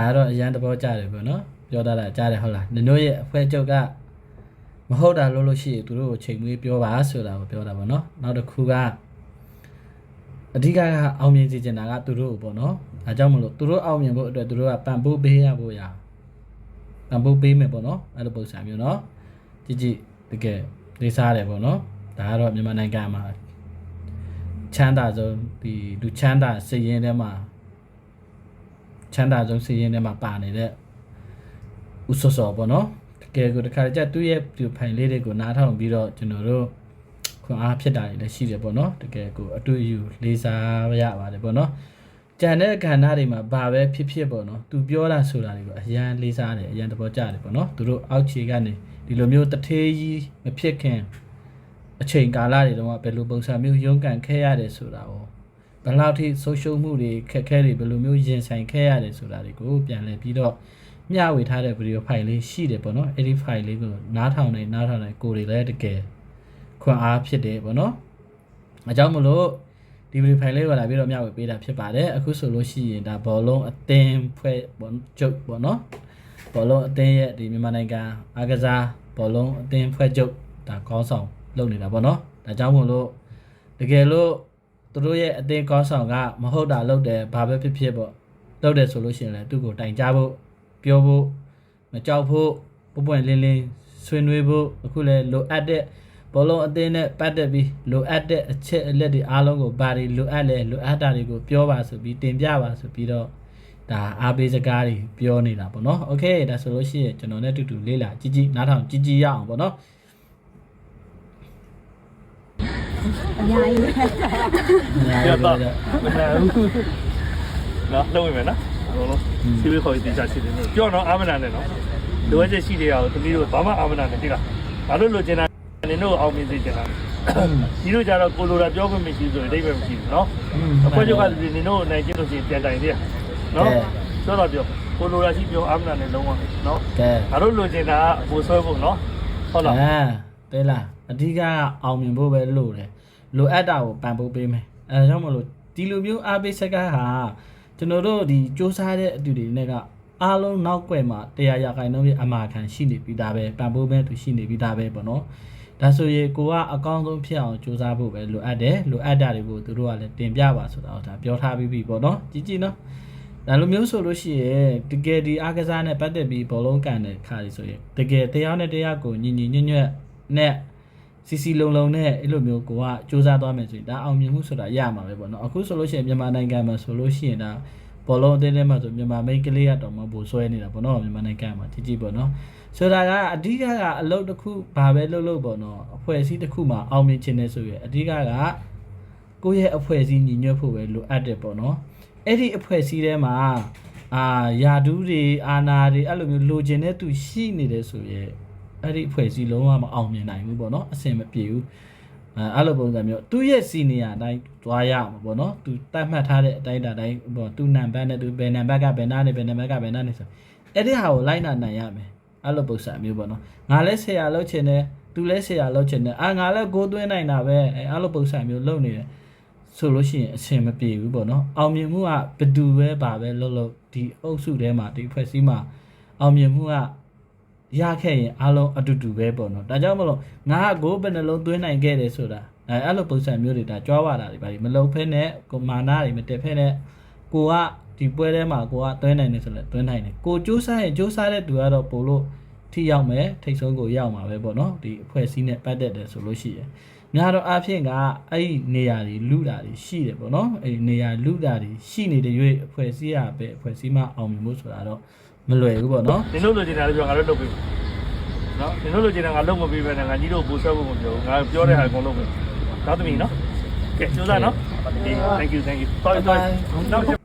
ဒါတော့အရန်သဘောကျတယ်ပေါ့နော်ပြောတာလားကြားတယ်ဟုတ်လားနင်တို့ရဲ့အဖွဲချုပ်ကမဟုတ်တာလို့လို့ရှိရင်သူတို့ကိုချိန်မွေးပြောပါဆိုတာကိုပြောတာပေါ့နော်နောက်တစ်ခုကအဓိကကအောင်မြင်စေချင်တာကသူတို့ကိုပေါ့နော်အဲကြောင့်မလို့သူတို့အောင်မြင်ဖို့အတွက်သူတို့ကပံ့ပိုးပေးရဖို့ရပံ့ပိုးပေးမယ်ပေါ့နော်အဲ့လိုပုံစံမျိုးနော်ကြည့်ကြည့်တကယ်လေးစားတယ်ပေါ့နော်ဒါကတော့မြန်မာနိုင်ငံမှာချမ်းသာဆုံးဒီလူချမ်းသာစည်ရင်ထဲမှာ ချမ်းသာဆုံးစည်ရင်ထဲမှာပါနေတဲ့ဥဆော့ဆော့ပေါ့နော်တကယ်ကိုတခါကြသူ့ရဲ့ဒီဖိုင်လေးတွေကိုနားထောင်ပြီးတော့ကျွန်တော်တို့ခွန်အားဖြစ်တာတွေလည်းရှိတယ်ပေါ့နော်တကယ်ကိုအတွေ့အကြုံလေးစားရပါတယ်ပေါ့နော်ကြံတဲ့အခါနာတွေမှာဘာပဲဖြစ်ဖြစ်ပေါ့နော်သူပြောတာဆိုတာတွေကိုအရန်လေးစားတယ်အရန်သဘောကျတယ်ပေါ့နော်သူတို့အောက်ခြေကနေဒီလိုမျိုးတထေးကြီးမဖြစ်ခင်အချိန်ကာလတွေတော့ဘယ်လိုပုံစံမျိုးရုန်းကန်ခဲ့ရတယ်ဆိုတာကို ဘယ်လောက်ထိဆုံးရှုံးမှုတွေခက်ခဲတွေဘယ်လိုမျိုးရင်ဆိုင်ခဲ့ရတယ်ဆိုတာတွေကိုပြန်လည်ပြီးတော့မျှဝေထားတဲ့ဗီဒီယိုဖိုင်လေးရှိတယ်ပေါ့နော်အဲ့ဒီဖိုင်လေးကိုနားထောင်နေနားထောင်နေကိုယ်တွေလည်းတကယ်ခွန်အားဖြစ်တယ်ပေါ့နော်အကြောင်းမလို့ဒီဗီဒီယိုဖိုင်လေးကိုလာပြီးတော့မျှဝေပေးတာဖြစ်ပါတယ်အခုဆိုလို့ရှိရင်ဒါဘောလုံးအသင်းဖွဲ့ပေါ့ကျုပ်ပေါ့နော်ဘောလုံးအသင်းရဲ့ဒီမြန်မာနိုင်ငံအားကစားဘောလုံးအသင်းဖွဲ့ကျုပ်ဒါကောင်းဆောင်လုပ်နေတာပေါ့နော်ဒါကြောင့်မို့လို့တကယ်လို့ သူတို့ရဲ့အသင်းကောင်းဆောင်ကမဟုတ်တာလုပ်တယ်ဘာပဲဖြစ်ဖြစ်ပေါ့လုပ်တယ်ဆိုလို့ရှိရင်လည်းသူ့ကိုတိုင်ကြားဖို့ပြောဖို့မကြောက်ဖို့ပွပွင့်လင်းလင်းဆွေးနွေးဖို့အခုလည်းလိုအပ်တဲ့ ဘောလုံးအသင်းနဲ့ပတ်သက်ပြီးလိုအပ်တဲ့အချက်အလက်တွေအားလုံးကိုဘာတွေလိုအပ်လဲလိုအပ်တာတွေကိုပြောပါဆိုပြီးတင်ပြပါဆိုပြီးတော့ဒါအားပေးစကားတွေပြောနေတာပေါ့နော်โอเคဒါဆိုလို့ရှိရင်ကျွန်တော်နဲ့အတူတူလေးလာကြည့်ကြည့်နားထောင်ကြည့်ကြည့်ရအောင်ပေါ့နော် အများကြီးပဲပြတော့မနာဘူးနော်လုံးဝင်မယ်နော်အကုန်လုံးစီးပွားခေါ်ရေးတင်ချရှိတယ်ပြောတော့အာမနာနဲ့နော်လိုအပ်ချက်ရှိတဲ့အောင်တမီးတို့ဘာမှအာမနာနဲ့တိလားဘာလို့လိုချင်တာနင်တို့အောင်မြင်စေချင်တာဒီလိုကြတော့ကိုလိုရာပြောခွင့်မရှိဆိုရင်အဓိပ္ပာယ်မရှိဘူးနော်အဖွဲ့ချုပ်ကနင်တို့နိုင်ကျင့်လို့ရှိရင်ပြန်တိုင်သေးရနော်ပြောတော့ပြောကိုလိုရာရှိပြောအာမနာနဲ့လုံးဝနော်ကဲငါတို့လိုချင်တာကပိုဆွဲဖို့နော်ဟုတ်လားအာတဲလားအဓိကအောင်မြင်ဖို့ပဲလိုတယ် လိုအပ်တာကိုပံ့ပိုးပေးမယ်အဲဒါကြောင့်မလို့ဒီလိုမျိုးအားပေးစကားဟာကျွန်တော်တို့ဒီစူးစမ်းတဲ့အတူတွေနဲ့ကအားလုံးနောက်ွယ်မှာတရားရခိုင်နှုန်းရဲ့အမှားခံရှိနေပြီးသားပဲပံ့ပိုးမဲ့သူရှိနေပြီးသားပဲပေါ့နော်ဒါဆိုရင်ကိုကအကောင်းဆုံးဖြစ်အောင်စူးစမ်းဖို့ပဲလိုအပ်တယ်လိုအပ်တာတွေကိုသူတို့ကလည်းတင်ပြပါဆိုတာကိုဒါပြောထားပြီးပြီပေါ့နော်ကြည့်ကြည့်နော်ဒါလိုမျိုးဆိုလို့ရှိရင်တကယ်ဒီအားကစားနဲ့ပတ်သက်ပြီးဘောလုံးကန်တဲ့ခါလေးဆိုရင်တကယ်တရားနဲ့တရားကိုညီညီညွတ်ညွတ်နဲ့ စီစီလုံးလုံးနဲ့အဲ့လိုမျိုးကိုကစူးစမ်းသွားမယ်ဆိုရင်ဒါအောင်မြင်မှုဆိုတာရမှာပဲပေါ့နော်အခုဆိုလို့ရှိရင်မြန်မာနိုင်ငံမှာဆိုလို့ရှိရင်ဒါဘောလုံးအသင်းထဲမှာဆိုမြန်မာမိန်းကလေးကတော့မပိုဆွဲနေတာပေါ့နော်မြန်မာနိုင်ငံမှာကြည့်ကြည့်ပေါ့နော်ဆိုတာကအဓိကကအလုပ်တစ်ခုဘာပဲလုပ်လို့ပေါ့နော်အဖွဲ့အစည်းတစ်ခုမှာအောင်မြင်ခြင်းနဲ့ဆိုရင်အဓိကကကိုယ့်ရဲ့အဖွဲ့အစည်းညီညွတ်ဖို့ပဲလိုအပ်တယ်ပေါ့နော်အဲ့ဒီအဖွဲ့အစည်းထဲမှာအာယာဒူးတွေအာနာတွေအဲ့လိုမျိုးလိုချင်တဲ့သူရှိနေတယ်ဆိုရင် အဲ့ဒီအဖွဲ့အစည်းလုံးဝမအောင်မြင်နိုင်ဘူးပေါ့နော်အဆင်မပြေဘူးအဲအဲ့လိုပုံစံမျိုးသူ့ရဲ့စီနီယာအတိုင်းသွားရမှာပေါ့နော်သူတတ်မှတ်ထားတဲ့အတိုင်းအတိုင်းပေါ့သူနံပါတ်နဲ့သူဘယ်နံပါတ်ကဘယ်နာနဲ့ဘယ်နံပါတ်ကဘယ်နာနဲ့ဆိုအဲ့ဒီဟာကိုလိုက်နာနိုင်ရမယ်အဲ့လိုပုံစံမျိုးပေါ့နော်ငါလည်းဆရာလုပ်ချင်တယ်သူလည်းဆရာလုပ်ချင်တယ်အာငါလည်းကိုးသွင်းနိုင်တာပဲအဲအဲ့လိုပုံစံမျိုးလုပ်နေတယ်ဆိုလို့ရှိရင်အဆင်မပြေဘူးပေါ့နော်အောင်မြင်မှုကဘယ်သူပဲပါပဲလို့လို့ဒီအုပ်စုထဲမှာဒီဖွဲ့စည်းမှာအောင်မြင်မှုက ရခဲ့ရင်အားလုံးအတူတူပဲပေါ့နော်ဒါကြောင့်မလို့ငါကကိုယ်ဘယ်နှလုံးသွင်းနိုင်ခဲ့တယ်ဆိုတာအဲအဲ့လိုပုံစံမျိုးတွေဒါကြွားပါတာတွေပါဒီမလုံဖဲနဲ့ကိုမာနာတွေမတက်ဖဲနဲ့ကိုကဒီပွဲထဲမှာကိုကသွင်းနိုင်တယ်ဆိုလဲသွင်းနိုင်တယ်ကိုစူးစမ်းရင်စူးစမ်းတဲ့သူကတော့ပို့လို့ ထိရောက်မယ်ထိတ်ဆုံးကိုရောက်မှာပဲပေါ့နော်ဒီအဖွဲ့အစည်းနဲ့ပတ်သက်တယ်ဆိုလို့ရှိရင်များတော့အဖြစ်ကအဲ့ဒီနေရာတွေလူတာတွေရှိတယ်ပေါ့နော်အဲ့ဒီနေရာလူတာတွေရှိနေတဲ့ရွေးအဖွဲ့အစည်းရပဲအဖွဲ့အစည်းမှအောင်မြင်မှုဆိုတာတော့မလွယ်ဘူးပေါ့နော်နင်တို့လိုချင်တာလည်းပြောငါတို့လုပ်ပြီနော်နင်တို့လိုချင်တာငါလုပ်မပြီးပဲနဲ့ငါကြီးတို့ပူဆွဲဖို့မပြောဘူးငါပြောတဲ့ဟာအကုန်လုပ်ပြီနောက်သမီးနော်ကဲကျိုးစားနော် thank you thank you တော်တော်နောက်